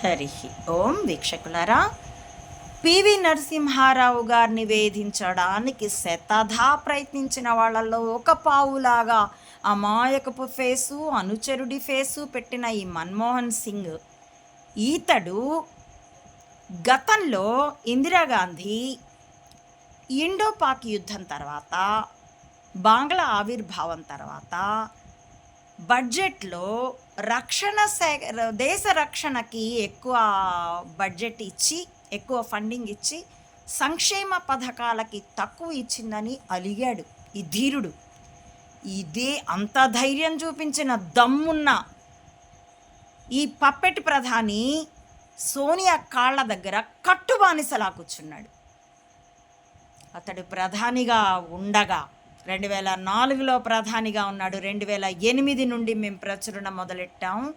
హరి. ఓం వీక్షకులారా పివి నరసింహారావు గారిని వేధించడానికి శతధా ప్రయత్నించిన వాళ్ళల్లో ఒక పావులాగా అమాయకపు ఫేసు అనుచరుడి ఫేసు పెట్టిన ఈ మన్మోహన్ సింగ్. ఈతడు గతంలో ఇందిరాగాంధీ ఇండో పాక్ యుద్ధం తర్వాత బంగ్లా ఆవిర్భావం తర్వాత బడ్జెట్లో రక్షణ శే దేశ రక్షణకి ఎక్కువ బడ్జెట్ ఇచ్చి ఎక్కువ ఫండింగ్ ఇచ్చి సంక్షేమ పథకాలకి తక్కువ ఇచ్చిందని అలిగాడు ఈ ధీరుడు. ఇదే అంత ధైర్యం చూపించిన దమ్మున్న ఈ పప్పెట్ ప్రధాని సోనియా కాళ్ళ దగ్గర కట్టుబానిసలా కూర్చున్నాడు అతడు ప్రధానిగా ఉండగా రెండు వేల నాలుగులో ప్రధానిగా ఉన్నాడు. రెండు వేల ఎనిమిది నుండి మేము ప్రచురణ మొదలెట్టాం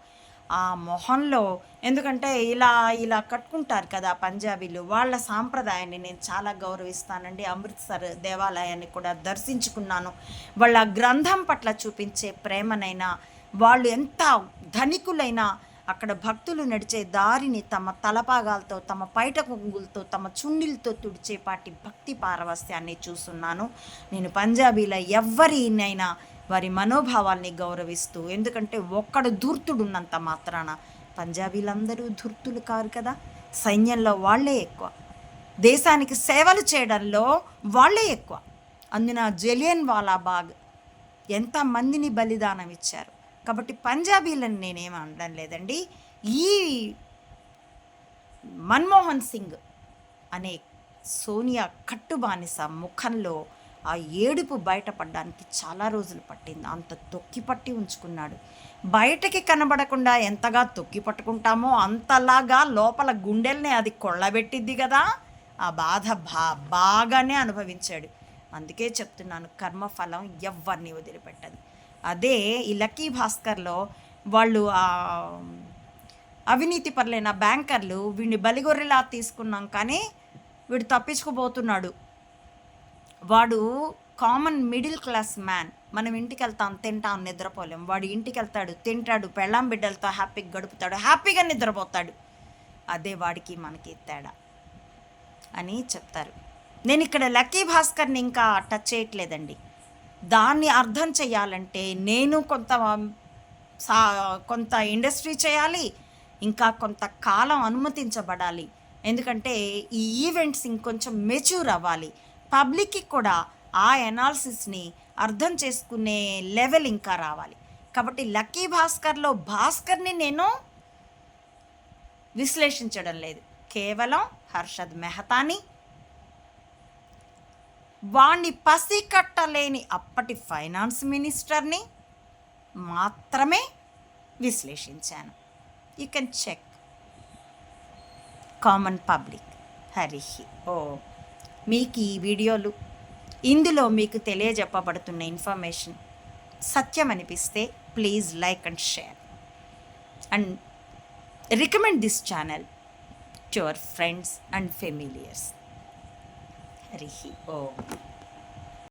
ఆ మొహంలో. ఎందుకంటే ఇలా ఇలా కట్టుకుంటారు కదా పంజాబీలు. వాళ్ళ సాంప్రదాయాన్ని నేను చాలా గౌరవిస్తానండి. అమృత్సర్ దేవాలయాన్ని కూడా దర్శించుకున్నాను. వాళ్ళ గ్రంథం పట్ల చూపించే ప్రేమనైనా వాళ్ళు ఎంత ధనికులైనా అక్కడ భక్తులు నడిచే దారిని తమ తలపాగాలతో తమ పైట కొంగులతో తమ చుండిలతో తుడిచేపాటి భక్తి పారవస్యాన్ని చూస్తున్నాను. నేను పంజాబీల ఎవ్వరినైనా వారి మనోభావాల్ని గౌరవిస్తూ ఎందుకంటే ఒక్కడు ధూర్తుడున్నంత మాత్రాన పంజాబీలందరూ ధూర్తులు కారు కదా. సైన్యంలో వాళ్ళే ఎక్కువ. దేశానికి సేవలు చేయడంలో వాళ్ళే ఎక్కువ. అందున జలియన్ వాలాబాగ్ ఎంతమందిని బలిదానం ఇచ్చారు. కాబట్టి పంజాబీలను నేనేం అనడం లేదండి. ఈ మన్మోహన్ సింగ్ అనే సోనియా కట్టుబానిస ముఖంలో ఆ ఏడుపు బయటపడడానికి చాలా రోజులు పట్టింది. అంత తొక్కి పట్టి ఉంచుకున్నాడు. బయటకి కనబడకుండా ఎంతగా తొక్కి పట్టుకుంటామో అంతలాగా లోపల గుండెల్ని అది కొళ్ళబెట్టిద్ది కదా. ఆ బాధ బా బాగానే అనుభవించాడు. అందుకే చెప్తున్నాను కర్మఫలం ఎవరిని వదిలిపెట్టదు. అదే ఈ లక్కీ భాస్కర్లో వాళ్ళు అవినీతి పరులైన బ్యాంకర్లు వీడిని బలిగొర్రెలా తీసుకున్నాం కానీ వీడు తప్పించుకుపోతున్నాడు. వాడు కామన్ మిడిల్ క్లాస్ మ్యాన్ మనం ఇంటికి వెళ్తాం తింటాం నిద్రపోలేం. వాడు ఇంటికి వెళ్తాడు తింటాడు పెళ్ళాం బిడ్డలతో హ్యాపీగా గడుపుతాడు హ్యాపీగా నిద్రపోతాడు. అదే వాడికి మనకి తేడా అని చెప్తారు. నేను ఇక్కడ లక్కీ భాస్కర్ని ఇంకా టచ్ చేయట్లేదండి. దాన్ని అర్థం చేయాలంటే నేను కొంత సా కొంత ఇండస్ట్రీ చేయాలి ఇంకా కొంత కాలం అనుమతించబడాలి. ఎందుకంటే ఈ ఈవెంట్స్ ఇంకొంచెం మెచ్యూర్ అవ్వాలి. పబ్లిక్కి కూడా ఆ ఎనాలిసిస్ని అర్థం చేసుకునే లెవెల్ ఇంకా రావాలి. కాబట్టి లక్కీ భాస్కర్లో భాస్కర్ని నేను విశ్లేషించడం లేదు. కేవలం హర్షద్ మెహతాని వాణ్ణి పసికట్టలేని అప్పటి ఫైనాన్స్ మినిస్టర్ని మాత్రమే విశ్లేషించాను. You can check common public Hari ఓ మీకు ఈ వీడియోలు ఇందులో మీకు తెలియజెప్పబడుతున్న ఇన్ఫర్మేషన్ సత్యం అనిపిస్తే please like and share. And recommend this channel to our friends and familiars. Hari oh